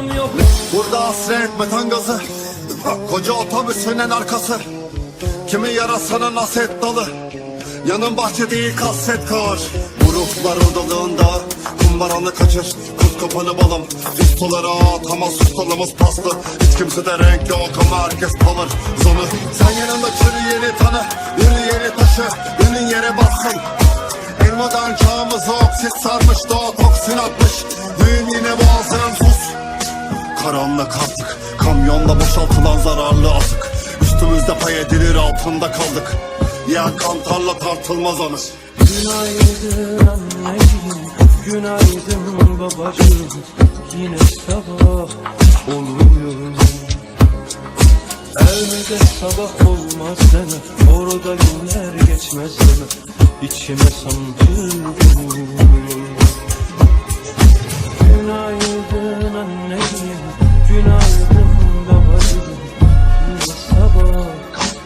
canım yok. Burada hasret metan gazı. Koca otobüsünün arkası. Kimi yarasana naset dalı? Yanın bahçe değil kaset kar Bu ruhlar odalığında Kumbaranı kaçır. Kuz kapanı balım. Ustaları atamaz ustalımız paslı Hiç kimse de renk yok ama herkes tanır. Zonu Sen yanında yeni tanı. Yürüyeni taşı Ünün yere bassın Elmadan çağımızı oksit sarmış Doğa toksin atmış. sus Karanlık artık Kamyonla boşaltılan zararlı atık Üstümüzde pay edilir altında kaldık. Ya kantarla tartılmaz anı. Günaydın anneciğim Günaydın babacığım. Yine sabah oluyor. Evde sabah olmaz deme Orada günler geçmez deme. İçime sancı Günaydın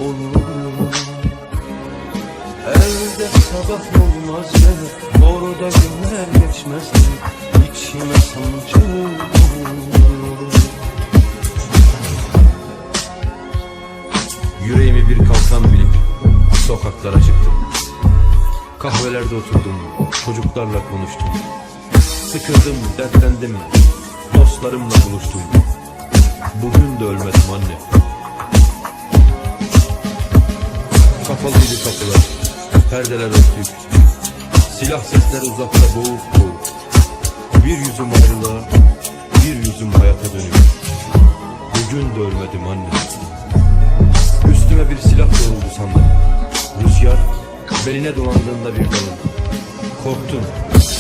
oluyor Evde sabah olmaz deme Orada günler geçmez deme İçime sancı Yüreğimi bir kalkan bilip sokaklara çıktım. Kahvelerde oturdum, çocuklarla konuştum. Sıkıldım, dertlendim, dostlarımla buluştum. Bugün de ölmedim anne. Kapalıydı kapılar, perdeler örtük. Silah sesler uzakta boğuk boğuk. Bir yüzüm ayrılığa, bir yüzüm hayata dönüyor. Bugün de ölmedim anne. Üstüme bir silah doğruldu sandım. Rüzgar beline dolandığında bir dalın. Korktum,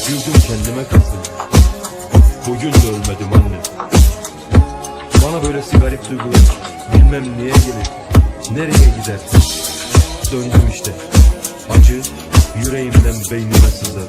güldüm kendime kızdım. Bugün de ölmedim anne. Bana böylesi garip duygular bilmem niye gelir, nereye gider. Döndüm işte, acı yüreğimden beynime sızar.